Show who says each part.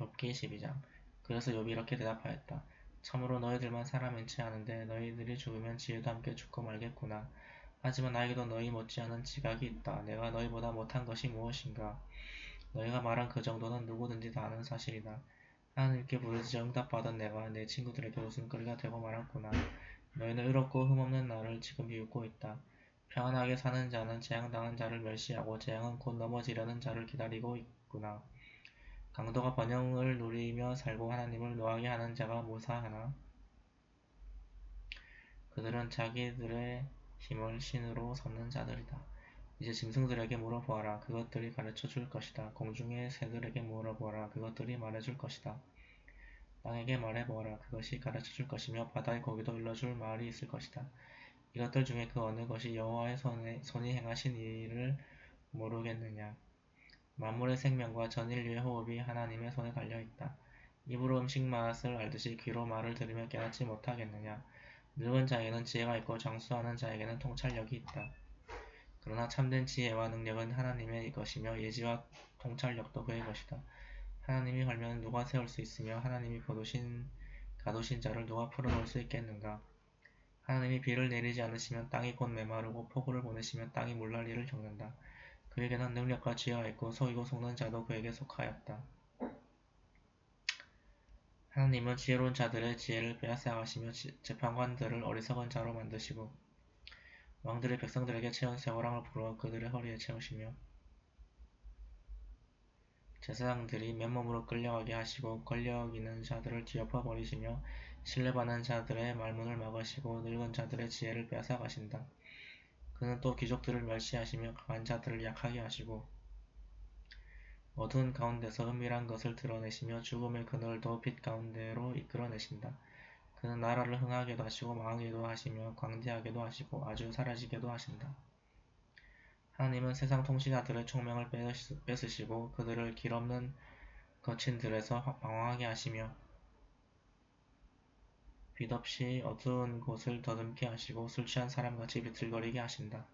Speaker 1: 욥기 12장 그래서 욥이 이렇게 대답하였다. 참으로 너희들만 사람인지 아는데 너희들이 죽으면 지혜도 함께 죽고 말겠구나. 하지만 나에게도 너희 못지않은 지각이 있다. 내가 너희보다 못한 것이 무엇인가? 너희가 말한 그 정도는 누구든지 다 아는 사실이다. 하나님께 부르짖어 응답받은 내가 내 친구들에게 웃음거리가 되고 말았구나. 너희는 의롭고 흠없는 나를 지금 비웃고 있다. 평안하게 사는 자는 재앙당한 자를 멸시하고 재앙은 곧 넘어지려는 자를 기다리고 있구나. 강도가 번영을 누리며 살고 하나님을 노하게 하는 자가 무사하나? 그들은 자기들의 힘을 신으로 삼는 자들이다. 이제 짐승들에게 물어보아라. 그것들이 가르쳐 줄 것이다. 공중의 새들에게 물어보아라. 그것들이 말해 줄 것이다. 땅에게 말해보아라. 그것이 가르쳐 줄 것이며 바다의 고기도 일러줄 말이 있을 것이다. 이것들 중에 그 어느 것이 여호와의 손에, 손이 행하신 일을 모르겠느냐. 만물의 생명과 전 인류의 호흡이 하나님의 손에 달려 있다. 입으로 음식 맛을 알듯이 귀로 말을 들으며 깨닫지 못하겠느냐. 늙은 자에게는 지혜가 있고 장수하는 자에게는 통찰력이 있다. 그러나 참된 지혜와 능력은 하나님의 것이며 예지와 통찰력도 그의 것이다. 하나님이 걸면 누가 세울 수 있으며 하나님이 거두신 가두신 자를 누가 풀어놓을 수 있겠는가? 하나님이 비를 내리지 않으시면 땅이 곧 메마르고 폭우를 보내시면 땅이 물난리를 겪는다. 그에게는 능력과 지혜가 있고 속이고 속는 자도 그에게 속하였다. 하나님은 지혜로운 자들의 지혜를 빼앗아 가시며 재판관들을 어리석은 자로 만드시고 왕들의 백성들에게 채운 쇠고랑을 불어 그들의 허리에 채우시며 제사장들이 맨몸으로 끌려가게 하시고 있는 자들을 뒤엎어 버리시며 신뢰받는 자들의 말문을 막으시고 늙은 자들의 지혜를 빼앗아 가신다. 그는 또 귀족들을 멸시하시며 강한 자들을 약하게 하시고 어두운 가운데서 은밀한 것을 드러내시며 죽음의 그늘도 빛 가운데로 이끌어내신다. 그는 나라를 흥하게도 하시고 망하게도 하시며 광대하게도 하시고 아주 사라지게도 하신다. 하나님은 세상 통치자들의 총명을 뺏으시고 그들을 길없는 거친 들에서 방황하게 하시며 빛 없이 어두운 곳을 더듬게 하시고 술 취한 사람같이 비틀거리게 하신다.